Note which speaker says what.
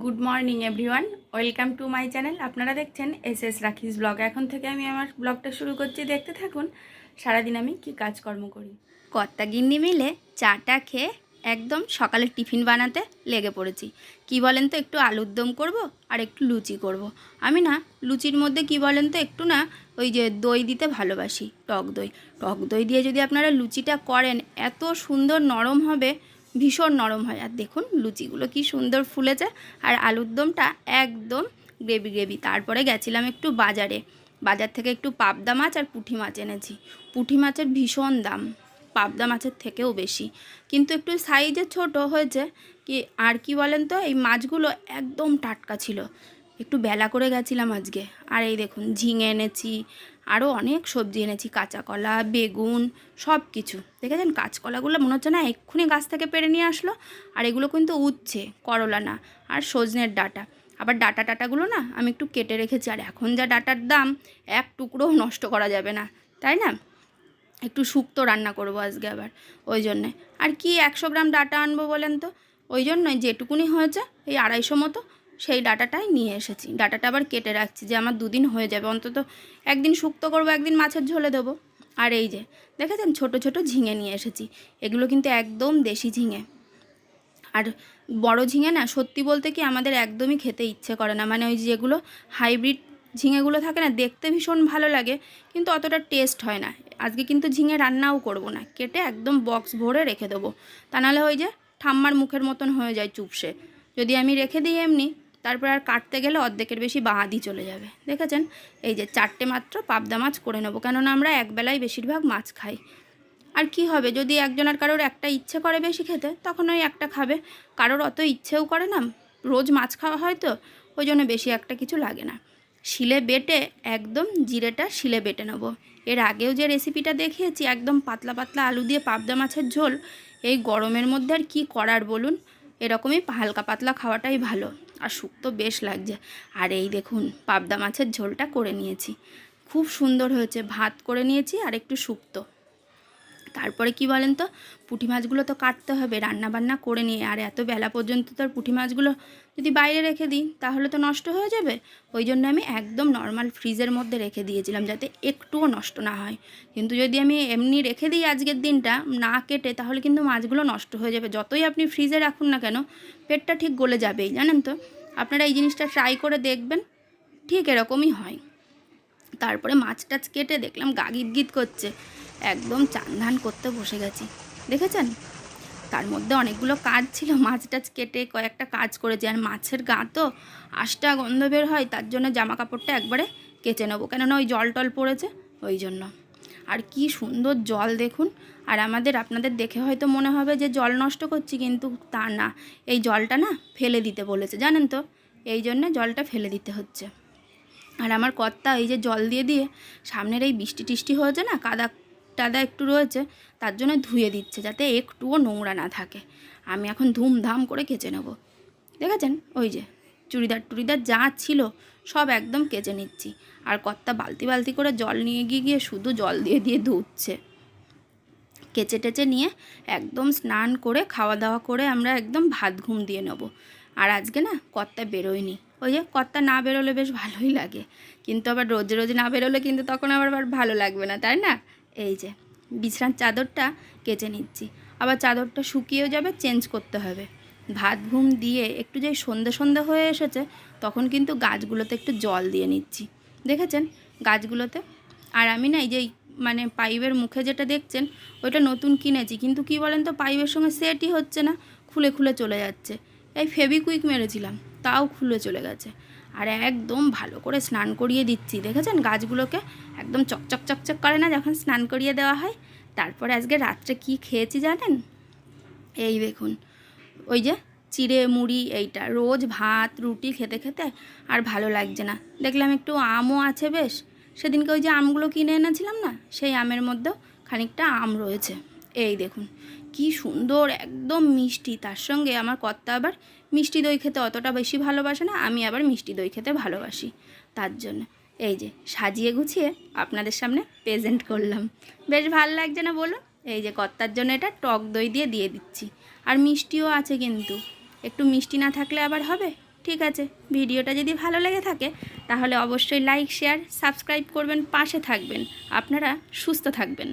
Speaker 1: Good morning everyone welcome to my channel আপনারা দেখছেন S S রাখিস ব্লগ এখন থেকে আমি আমার ব্লগটা শুরু করছি। দেখতে থাকুন, সারাদিন আমি কি কাজকর্ম করি। কর্তা গিন্নি মিলে চাটা খেয়ে একদম সকালে টিফিন বানাতে লেগে পড়েছি। কি বলেন তো, একটু আলুর দম করব আর একটু লুচি করব। আমি না, লুচির মধ্যে কি বলেন তো, একটু না ওই যে দই দিতে ভালোবাসি, টক দই। টক দই দিয়ে যদি আপনারা লুচিটা করেন, এত সুন্দর নরম হবে ভীষণ নরম হয়। আর দেখুন, লুচিগুলো কি সুন্দর ফুলেছে। আর আলুর দমটা একদম গ্রেভি গ্রেভি। তারপরে গেছিলাম একটু বাজারে। বাজার থেকে একটু পাবদা মাছ আর পুঁটি মাছ এনেছি। পুঁটি মাছের ভীষণ দাম, পাবদা মাছের থেকেও বেশি। কিন্তু একটু সাইজে ছোট হয়েছে কি, আর কি বলেন তো, এই মাছগুলো একদম টাটকা ছিল। একটু বেলা করে গেছিলাম আজকে। আর এই দেখুন, ঝিঙে এনেছি আরও অনেক সবজি এনেছি কাঁচা কলা বেগুন সব কিছু দেখেছেন? কাঁচকলাগুলো মনে হচ্ছে না এক্ষুনি গাছ থেকে পেরে নিয়ে আসলো, আর এগুলো কিন্তু উচ্ছে, করলা না, আর সজনের ডাটা। আবার ডাটা টাটাগুলো না আমি একটু কেটে রেখেছি, আর এখন যা ডাটার দাম, এক টুকরোও নষ্ট করা যাবে না, তাই না? একটু শুক্তো রান্না করব আজকে আবার, ওই জন্যে। আর কি একশো গ্রাম ডাটা আনব বলেন তো? ওই জন্যই যেটুকুনি হয়েছে, এই আড়াইশো মতো সেই ডাটাটাই নিয়ে এসেছি। ডাটাটা আবার কেটে রাখছি যে আমার দুদিন হয়ে যাবে। অন্তত একদিন শুক্তো করব, একদিন মাছের ঝোলে দেবো। আর এই যে, দেখেছেন? ছোট ছোট ঝিঙে নিয়ে এসেছি। এগুলো কিন্তু একদম দেশি ঝিঙে। আর বড় ঝিঙে না, সত্যি বলতে কি আমাদের একদমই খেতে ইচ্ছে করে না। মানে ওই যেগুলো হাইব্রিড ঝিঙেগুলো থাকে না, দেখতে ভীষণ ভালো লাগে, কিন্তু অতটা টেস্ট হয় না। আজকে কিন্তু ঝিঙে রান্নাও করব না। কেটে একদম বক্স ভরে রেখে দেবো। তা নাহলে ওই যে ঠাম্মার মুখের মতন হয়ে যায় চুপসে। যদি আমি রেখে দিই এমনি তারপর আর কাটতে গেলে অর্ধেকের বেশি বাঁধি চলে যাবে। দেখেছেন? এই যে চারটে মাত্র পাবদা মাছ করে নেব, কেননা আমরা একবেলায় বেশিরভাগ মাছ খাই। আর কি হবে, যদি একজনের কারোর একটা ইচ্ছে করে বেশি খেতে, তখন ওই একটা খাবে। কারোর অত ইচ্ছেও করে না, রোজ মাছ খাওয়া হয় তো, ওই জন্য বেশি একটা কিছু লাগে না। শিলে বেটে, একদম জিরেটা শিলে বেটে নেব। এর আগেও যে রেসিপিটা দেখিয়েছি, একদম পাতলা পাতলা আলু দিয়ে পাবদা মাছের ঝোল, এই গরমের মধ্যে আর কী করার বলুন? এরকমই হালকা পাতলা খাওয়াটাই ভালো। আর শুক্তো বেশ লাগছে। আর এই দেখুন, পাবদা মাছের ঝোলটা করে নিয়েছি। খুব সুন্দর হয়েছে, ভাত করে নিয়েছি আর একটু শুক্তো তারপরে কি বলেন তো? পুঁটি মাছগুলো তো কাটতে হবে রান্না বান্না করে নিয়ে। আর এত বেলা পর্যন্ত তো আর পুঁটি মাছগুলো যদি বাইরে রেখে দিই, তাহলে তো নষ্ট হয়ে যাবে। ওই জন্য আমি একদম নর্মাল ফ্রিজের মধ্যে রেখে দিয়েছিলাম যাতে একটুও নষ্ট না হয়। কিন্তু যদি আমি এমনি রেখে দিই আজকের দিনটা না কেটে, তাহলে কিন্তু মাছগুলো নষ্ট হয়ে যাবে। যতই আপনি ফ্রিজে রাখুন না কেন, পেটটা ঠিক গলে যাবেই, জানেন তো? আপনারা এই জিনিসটা ট্রাই করে দেখবেন, ঠিক এরকমই হয়। তারপরে মাছ টাছ কেটে দেখলাম গা গিট করছে। একদম চান করতে বসে গেছি। দেখেছেন? তার মধ্যে অনেকগুলো কাজ ছিল, মাছ টাছ কেটে কয়েকটা কাজ করেছি। আর মাছের গা তো আষ্টা গন্ধ বের হয়, তার জন্য জামা কাপড়টা একবারে কেচে নেব। কেননা ওই জল টল পড়েছে, ওই জন্য। আর কি সুন্দর জল দেখুন। আর আমাদের, আপনাদের দেখে হয়তো মনে হবে যে জল নষ্ট করছি, কিন্তু তা না। এই জলটা না ফেলে দিতে বলেছে। জানেন তো? এই জন্য জলটা ফেলে দিতে হচ্ছে। আর আমার কর্তা এই যে জল দিয়ে দিয়ে সামনের এই বৃষ্টি টিষ্টি হয়েছে না, কাদা টাদা একটু রয়েছে, তার জন্য ধুয়ে দিচ্ছে যাতে একটুও নোংরা না থাকে। আমি এখন ধুমধাম করে কেচে নেব। দেখেছেন? ওই যে চুড়িদার টুড়িদার যা ছিল সব একদম কেচে নিচ্ছি। আর কর্তা বালতি বালতি করে জল নিয়ে গিয়ে গিয়ে শুধু জল দিয়ে দিয়ে ধুচ্ছে। কেচে টেচে নিয়ে একদম স্নান করে, খাওয়া দাওয়া করে আমরা একদম ভাত ঘুম দিয়ে নেব। আর আজকে না কর্তা বেরোয়নি। ওই যে কর্তা না বেরোলে বেশ ভালোই লাগে। কিন্তু আবার রোজ রোজ না বেরোলে কিন্তু তখন আবার আবার ভালো লাগবে না, তাই না? এই যে, বিছানার চাদরটা কেচে নিচ্ছি। আবার চাদরটা শুকিয়েও যাবে, চেঞ্জ করতে হবে। ভাত ঘুম দিয়ে একটু যে সন্ধে সন্ধে হয়ে এসেছে, তখন কিন্তু গাছগুলোতে একটু জল দিয়ে নিচ্ছি। দেখেছেন? গাছগুলোতে। আর আমি না এই যে মানে পাইপের মুখে যেটা দেখছেন, ওইটা নতুন কিনেছি। কিন্তু কি বলেন তো, পাইপের সঙ্গে সেটই হচ্ছে না, খুলে খুলে চলে যাচ্ছে। এই ফেবিকুইক মেরেছিলাম, তাও খুলে চলে গেছে। আর একদম ভালো করে স্নান করিয়ে দিচ্ছি। দেখেছেন? গাছগুলোকে একদম চকচক চকচক করে না যখন স্নান করিয়ে দেওয়া হয়? তারপরে আজকে রাত্রে কি খেয়েছি জানেন? এই দেখুন, ওই যে চিড়ে মুড়ি এইটা। রোজ ভাত, রুটি খেতে খেতে আর ভালো লাগছে না। দেখলাম একটু আমও আছে বেশ। সেদিনকে ওই যে আমগুলো কিনে এনেছিলাম না, সেই আমের মধ্যেও খানিকটা আম রয়েছে। এই দেখুন, কি সুন্দর, একদম মিষ্টি। তার সঙ্গে আমার কর্তা আবার মিষ্টি দই খেতে অতটা বেশি ভালোবাসে না, আমি আবার মিষ্টি দই খেতে ভালোবাসি। তার জন্য, এই যে সাজিয়ে গুছিয়ে আপনাদের সামনে প্রেজেন্ট করলাম। বেশ ভালো লাগছে না বলুন? এই যে কর্তার জন্য এটা টক দই দিয়ে দিয়ে দিচ্ছি। আর মিষ্টিও আছে কিন্তু, একটু মিষ্টি না থাকলে আবার হবে? ঠিক আছে, ভিডিওটা যদি ভালো লেগে থাকে, তাহলে অবশ্যই লাইক শেয়ার সাবস্ক্রাইব করবেন, পাশে থাকবেন। আপনারা সুস্থ থাকবেন।